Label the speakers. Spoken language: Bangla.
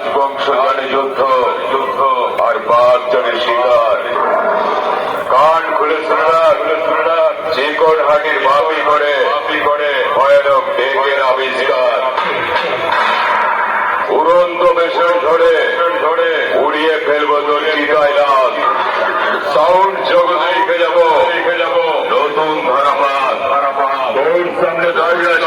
Speaker 1: রাজবংশ জানে যুদ্ধ যুদ্ধ আর বাঘ জানে শিকার। কান খুলে শুনরা খুলে শুনলাম চিকন হাটির বাপি করে বাপি করে, ভয়ানক বেগের আবিষ্কার। উড়ন্ত বেশন ধরে ধরে উড়িয়ে ফেলব তো চিতায় রাত সাউন্ড জগতে রেখে যাব রেখে যাব নতুন ধারাপাত ধারাপাত সামনে দাঁড়িয়ে